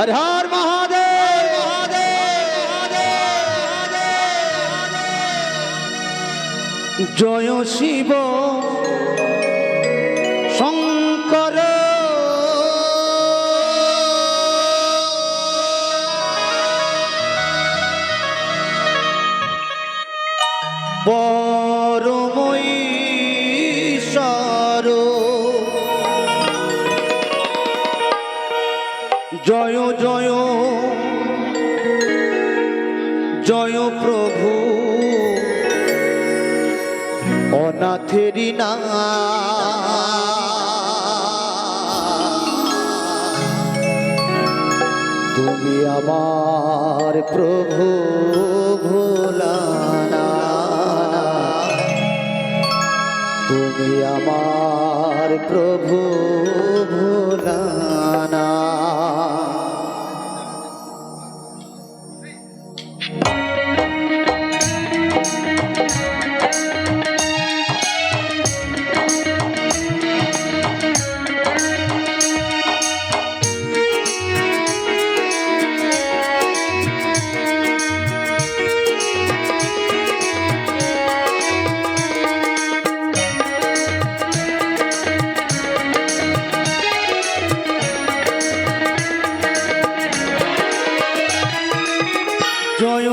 হর হর মহাদেব। জয় শিব। শঙ্কর। পরমঈশ্বর জয় জয়। জয় প্রভু। অনাথেরি না। তুমি আমার প্রভু ভোলানা। তুমি আমার প্রভু ভোলানা।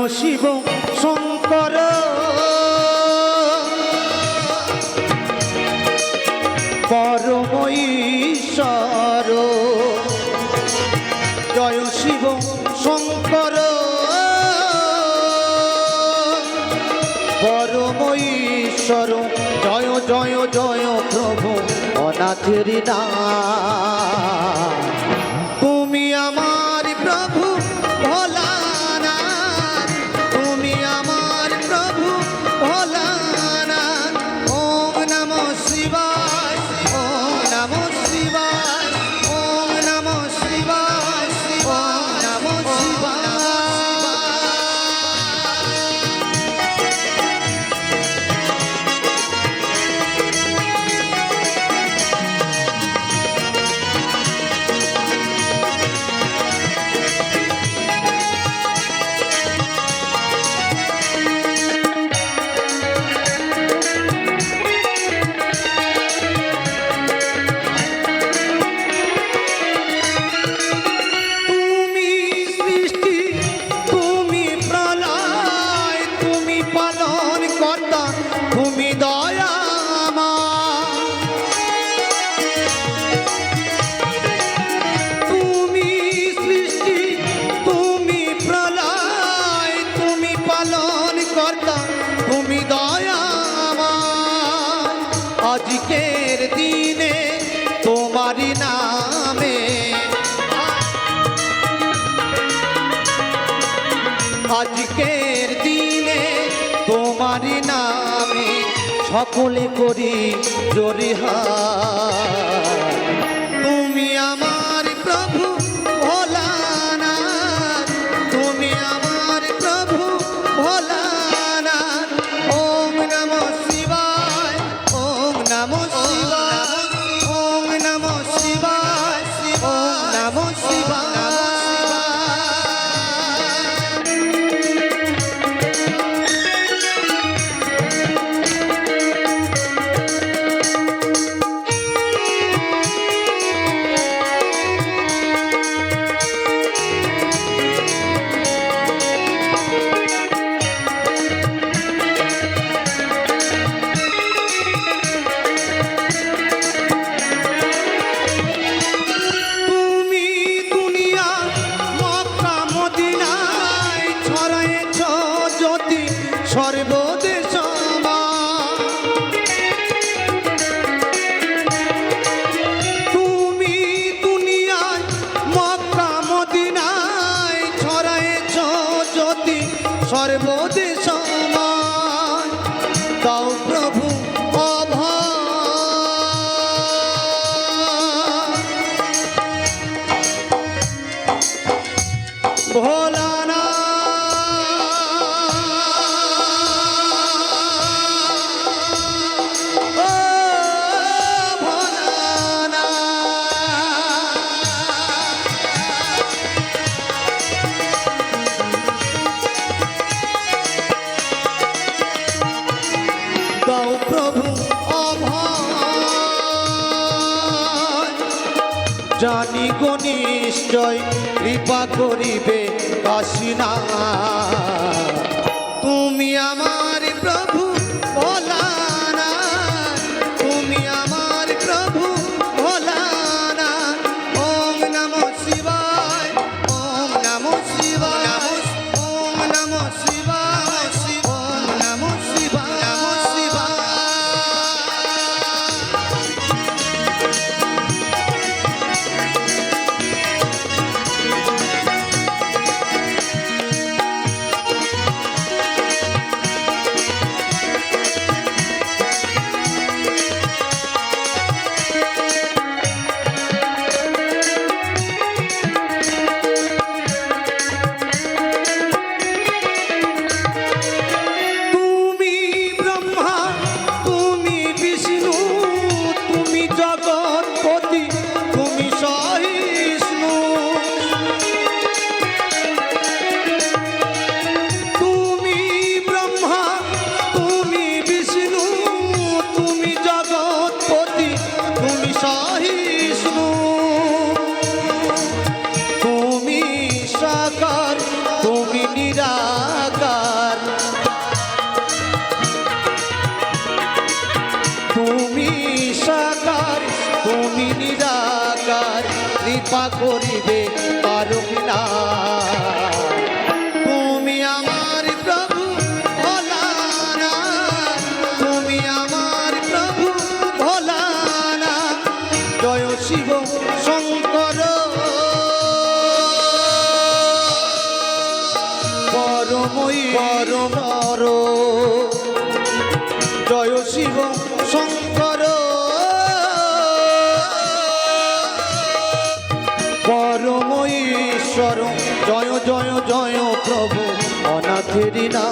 শিব শঙ্কর। পরম ঈশ্বর। জয় শিব শঙ্কর। পরম ঈশ্বর। জয় জয় জয় প্রভু অনাথের না তুমি আমার প্রভু ভোলানাথ সকলে করি জরিহা। बहुत নিশ্চয় কৃপা করিবে কাশিনা তুমি আমার কৃপা করিবে পারুক না। তুমি আমার প্রভু ভোলানা তুমি আমার প্রভু ভোলানা জয় শিব শঙ্কর। পরমই পরমর জয় শিব শঙ্কর। ঈশ্বর জয় জয় জয় প্রভু অনাথেরি না